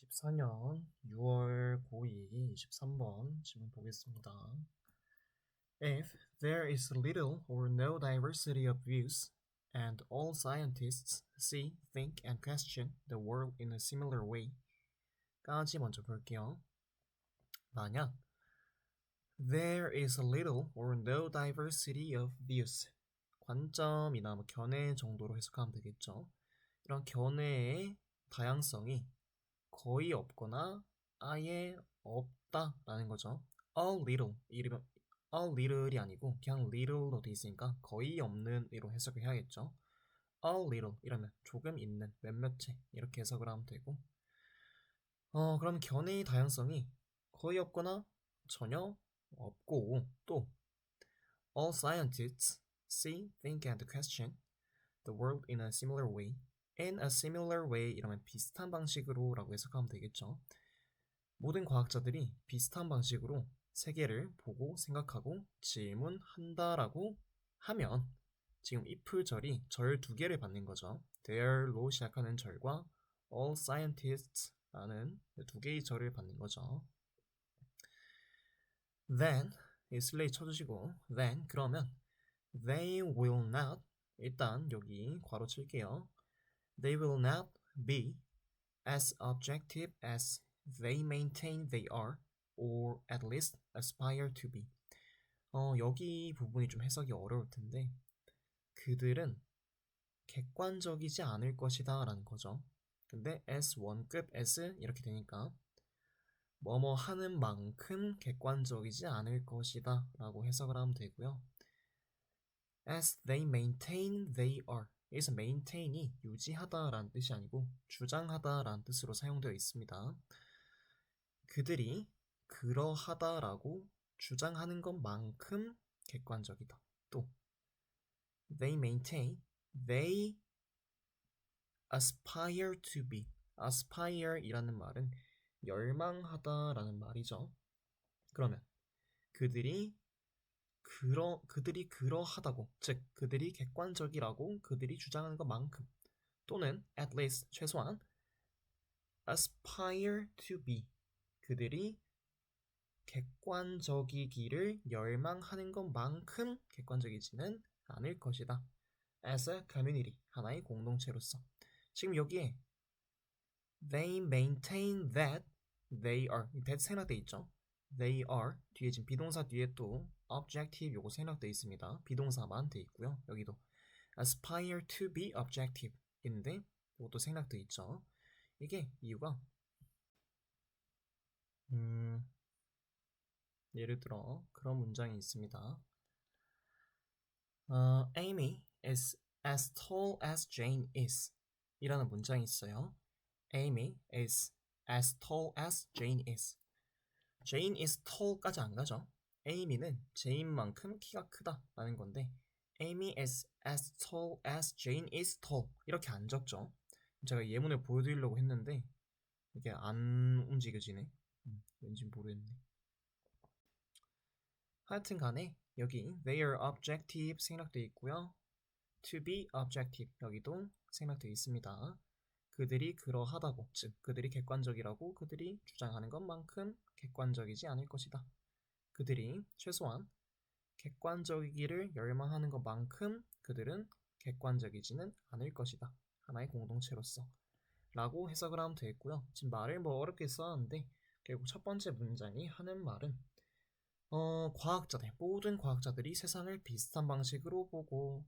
2024년 6월 고2 23번 질문 보겠습니다. If there is little or no diversity of views and all scientists see, think, and question the world in a similar way 까지 먼저 볼게요. 만약 there is little or no diversity of views 관점이나 뭐 견해 정도로 해석하면 되겠죠. 이런 견해의 다양성이 거의 없거나 아예 없다라는 거죠. a little a little이 아니고 그냥 little로 돼 있으니까 거의 없는 이로 해석을 해야겠죠. a little 이러면 조금 있는 몇몇 채 이렇게 해석을 하면 되고 어 그럼 견해의 다양성이 거의 없거나 전혀 없고 또 all scientists see, think and question the world in a similar way in a similar way 이러면 비슷한 방식으로 라고 해석하면 되겠죠. 모든 과학자들이 비슷한 방식으로 세계를 보고 생각하고 질문한다라고 하면 지금 if 절이 절 두 개를 받는 거죠. there로 시작하는 절과 all scientists라는 두 개의 절을 받는 거죠. then 이 슬레이 쳐주시고 then 그러면 they will not 일단 여기 괄호 칠게요. They will not be as objective as they maintain they are, or at least aspire to be. 어, 여기 부분이 좀 해석이 어려울 텐데, 그들은 객관적이지 않을 것이다 라는 거죠. 근데 S1급 S 이렇게 되니까, 뭐뭐 하는 만큼 객관적이지 않을 것이다 라고 해석을 하면 되고요. As they maintain they are. 여기서 maintain이 유지하다라는 뜻이 아니고 주장하다라는 뜻으로 사용되어 있습니다. 그들이 그러하다라고 주장하는 것만큼 객관적이다. 또 they maintain, they aspire to be. aspire이라는 말은 열망하다라는 말이죠. 그러면 그들이 그러 그들이 그러하다고 즉 그들이 객관적이라고 그들이 주장하는 것만큼 또는 at least 최소한 aspire to be 그들이 객관적이기를 열망하는 것만큼 객관적이지는 않을 것이다. as a community 하나의 공동체로서 지금 여기에 they maintain that they are that 생략돼 있죠. they are 뒤에 지금 비동사 뒤에 또 objective 요거 생략돼 있습니다. 비동사만 돼 있고요. 여기도 aspire to be objective 인데 이것도 생략돼 있죠. 이게 이유가 음 예를 들어 그런 문장이 있습니다. 어, Amy is as tall as Jane is 이라는 문장이 있어요. Amy is as tall as Jane is. Jane is tall까지 안 가죠. Amy는 제인만큼 키가 크다라는 건데 Amy is as tall as Jane is tall 이렇게 안 적죠. 제가 예문을 보여드리려고 했는데 이게 안 움직여지네. 음, 왠지 모르겠네. 하여튼 간에 여기 their objective 생략되어 있고요. to be objective 여기도 생략되어 있습니다. 그들이 그러하다고 즉 그들이 객관적이라고 그들이 주장하는 것만큼 객관적이지 않을 것이다. 그들이 최소한 객관적이기를 열망하는 것만큼 그들은 객관적이지는 않을 것이다. 하나의 공동체로서. 라고 해석을 하면 되겠고요. 지금 말을 뭐 어렵게 써놨는데 결국 첫 번째 문장이 하는 말은 어, 과학자들, 모든 과학자들이 세상을 비슷한 방식으로 보고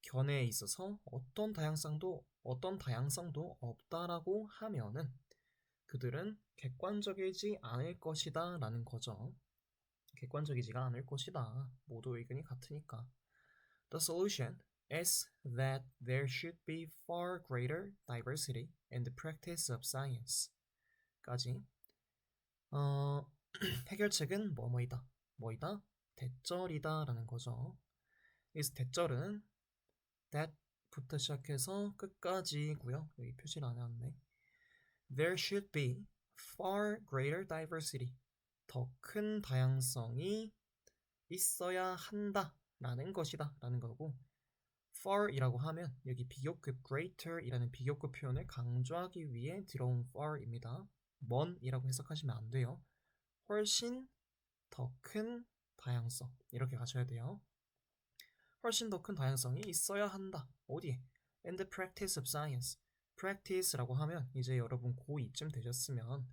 견해에 있어서 어떤 다양성도 어떤 다양성도 없다라고 하면은 그들은 객관적이지 않을 것이다 라는 거죠. 객관적이지가 않을 것이다. 모두 의견이 같으니까. The solution is that there should be far greater diversity in the practice of science. 까지. 어, 해결책은 뭐뭐이다. 뭐이다? 대절이다 라는 거죠. 그래서 대절은 that부터 시작해서 끝까지고요. 여기 표시를 안 해왔네. There should be far greater diversity. 더 큰 다양성이 있어야 한다 라는 것이다 라는 거고 far이라고 하면 여기 비교급 greater이라는 비교급 표현을 강조하기 위해 들어온 far입니다. 먼이라고 해석하시면 안 돼요. 훨씬 더 큰 다양성 이렇게 가셔야 돼요. 훨씬 더 큰 다양성이 있어야 한다. 어디에? In the practice of science. practice라고 하면 이제 여러분 고2쯤 되셨으면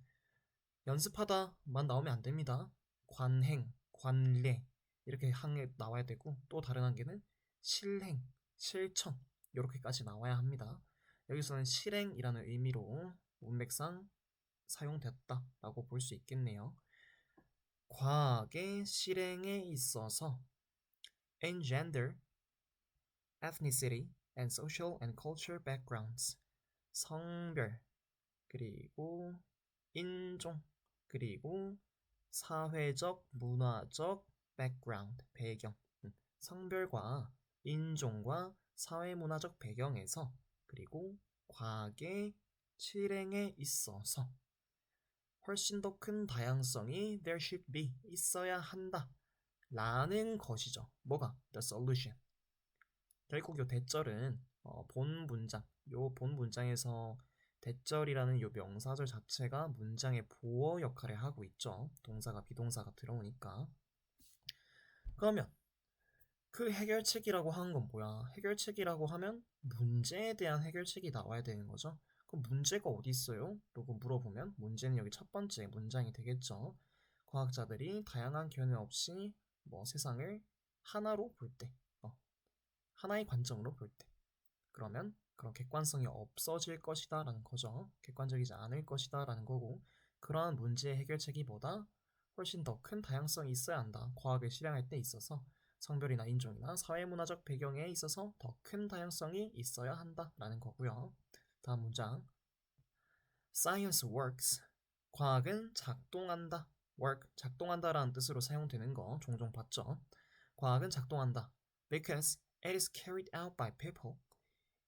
연습하다만 나오면 안 됩니다. 관행, 관례 이렇게 한개 나와야 되고 또 다른 한 개는 실행, 실천 이렇게까지 나와야 합니다. 여기서는 실행이라는 의미로 문맥상 사용됐다라고 볼 수 있겠네요. 과학의 실행에 있어서 engender, ethnicity, and social and culture backgrounds 성별 그리고 인종 그리고 사회적 문화적 background 배경 음, 성별과 인종과 사회 문화적 배경에서 그리고 과학의 실행에 있어서 훨씬 더 큰 다양성이 there should be 있어야 한다 라는 것이죠. 뭐가? the solution. 결국 요 대절은 어, 본 문장, 요 본 문장에서 대절이라는 요 명사절 자체가 문장의 보어 역할을 하고 있죠. 동사가 비동사가 들어오니까. 그러면 그 해결책이라고 하는 건 뭐야? 해결책이라고 하면 문제에 대한 해결책이 나와야 되는 거죠. 그럼 문제가 어디 있어요? 라고 물어보면 문제는 여기 첫 번째 문장이 되겠죠. 과학자들이 다양한 견해 없이 뭐 세상을 하나로 볼 때, 어, 하나의 관점으로 볼 때, 그러면 그런 객관성이 없어질 것이다 라는 거죠. 객관적이지 않을 것이다 라는 거고, 그러한 문제의 해결책이 보다 훨씬 더 큰 다양성이 있어야 한다. 과학을 실행할 때 있어서 성별이나 인종이나 사회문화적 배경에 있어서 더 큰 다양성이 있어야 한다 라는 거고요. 다음 문장. Science works. 과학은 작동한다. work, 작동한다라는 뜻으로 사용되는 거 종종 봤죠. 과학은 작동한다. Because it is carried out by people.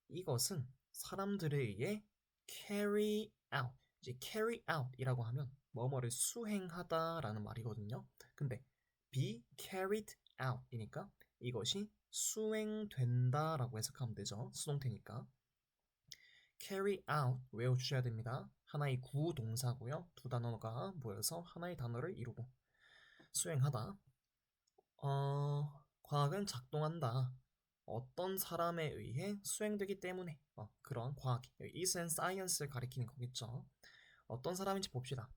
이것은 사람들에 의해 carry out. 이제 carry out이라고 하면 뭐뭐를 수행하다라는 말이거든요. 근데 be carried out이니까 이것이 수행된다라고 해석하면 되죠. 수동태니까. carry out 외워 주셔야 됩니다. 하나의 구동사고요. 두 단어가 모여서 하나의 단어를 이루고 수행하다. 어, 과학은 작동한다. 어떤 사람에 의해 수행되기 때문에 어, 그런 과학, is and science를 가리키는 거겠죠. 어떤 사람인지 봅시다.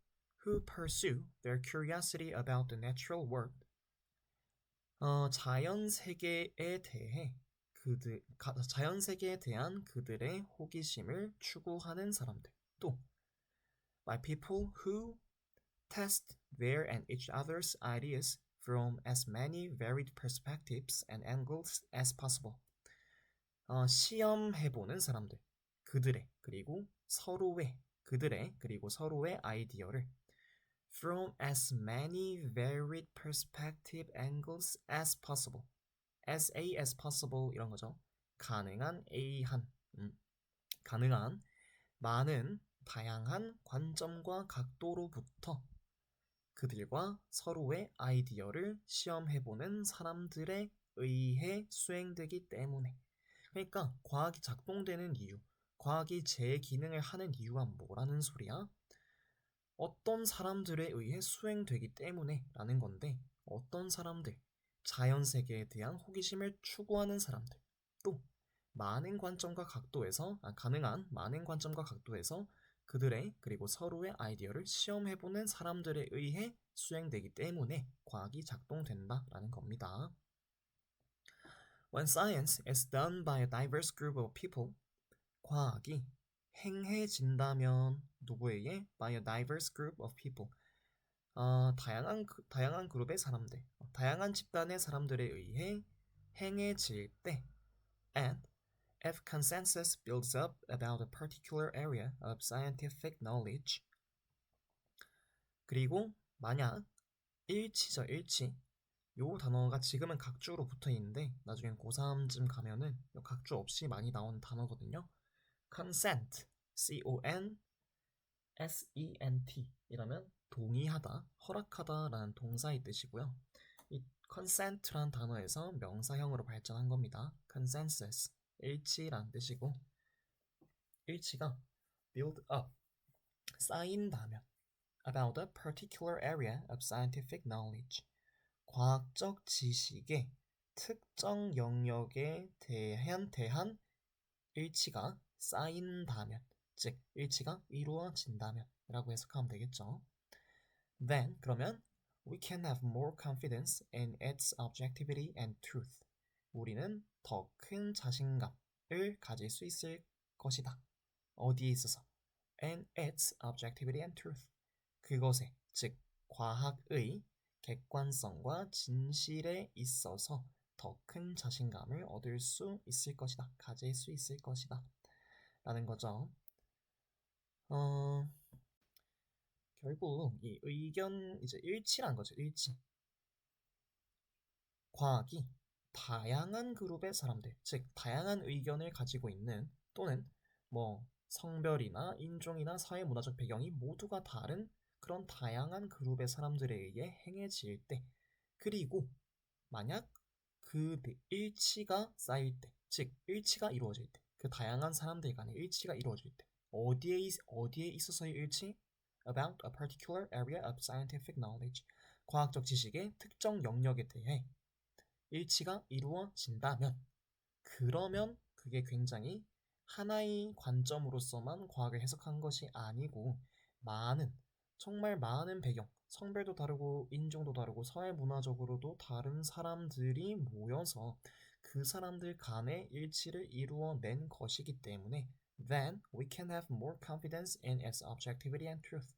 Who pursue their curiosity about the natural world. 어, 자연 세계에 대해 그들 자연 세계에 대한 그들의 호기심을 추구하는 사람들. 또 by people who test their and each other's ideas from as many varied perspectives and angles as possible. 어, 시험해보는 사람들, 그들의 그리고 서로의 그들의 그리고 서로의 아이디어를 from as many varied perspective angles as possible. as a as possible 이런 거죠. 가능한 a 한 음, 가능한 많은 다양한 관점과 각도로부터 그들과 서로의 아이디어를 시험해보는 사람들에 의해 수행되기 때문에. 그러니까 과학이 작동되는 이유 과학이 제 기능을 하는 이유가 뭐라는 소리야? 어떤 사람들에 의해 수행되기 때문에 라는 건데 어떤 사람들? 자연 세계에 대한 호기심을 추구하는 사람들, 또 많은 관점과 각도에서 아, 가능한 많은 관점과 각도에서 그들의 그리고 서로의 아이디어를 시험해보는 사람들에 의해 수행되기 때문에 과학이 작동된다라는 겁니다. When science is done by a diverse group of people, 과학이 행해진다면 누구에 의해? By a diverse group of people. 어, 다양한 다양한 그룹의 사람들, 다양한 집단의 사람들에 의해 행해질 때 and if consensus builds up about a particular area of scientific knowledge 그리고 만약 일치죠 일치 요 단어가 지금은 각주로 붙어 있는데 나중엔 고3쯤 가면은 각주 없이 많이 나오는 단어거든요 consent c o n s e n t 이라면 동의하다, 허락하다라는 동사의 뜻이고요. 이 consent란 단어에서 명사형으로 발전한 겁니다. consensus, 일치란 뜻이고 일치가 build up, 쌓인다면 about a particular area of scientific knowledge. 과학적 지식의 특정 영역에 대한 대한 일치가 쌓인다면, 즉 일치가 이루어진다면라고 해석하면 되겠죠. Then 그러면 we can have more confidence in its objectivity and truth. 우리는 더 큰 자신감을 가질 수 있을 것이다. 어디에 있어서? And its objectivity and truth. 그것에, 즉 과학의 객관성과 진실에 있어서 더 큰 자신감을 얻을 수 있을 것이다. 가질 수 있을 것이다. 라는 거죠. 어, 결국 이 의견 이제 일치란 거죠. 일치. 과학이 다양한 그룹의 사람들, 즉 다양한 의견을 가지고 있는 또는 뭐 성별이나 인종이나 사회 문화적 배경이 모두가 다른 그런 다양한 그룹의 사람들에 의해 행해질 때 그리고 만약 그 일치가 쌓일 때, 즉 일치가 이루어질 때, 그 다양한 사람들 간의 일치가 이루어질 때 어디에 있- 어디에 있어서의 일치? About a particular area of scientific knowledge. 과학적 지식의 특정 영역에 대해 일치가 이루어진다면 그러면 그게 굉장히 하나의 관점으로서만 과학을 해석한 것이 아니고 많은 정말 많은 배경, 성별도 다르고 인종도 다르고 사회 문화적으로도 다른 사람들이 모여서 그 사람들 간의 일치를 이루어낸 것이기 때문에 then we can have more confidence in its objectivity and truth.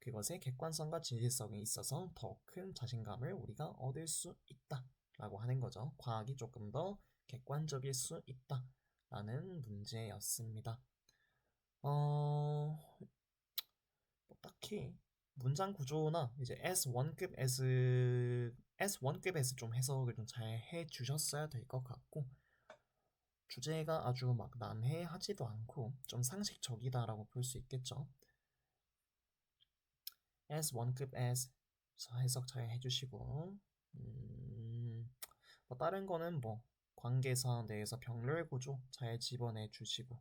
그것의 객관성과 진실성에 있어서 더 큰 자신감을 우리가 얻을 수 있다. 라고 하는 거죠. 과학이 조금 더 객관적일 수 있다. 라는 문제였습니다. 어, 뭐 딱히 문장 구조나 이제 S1급 S, S1급에서 좀 해석을 좀 잘 해 주셨어야 될 것 같고, 주제가 아주 막 난해하지도 않고 좀 상식적이다라고 볼 수 있겠죠. S1급 S 해석 잘 해주시고, 음, 뭐 다른 거는 뭐 관계사 내에서 병렬 구조 잘 집어내 주시고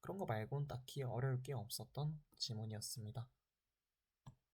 그런 거 말고는 딱히 어려울 게 없었던 지문이었습니다.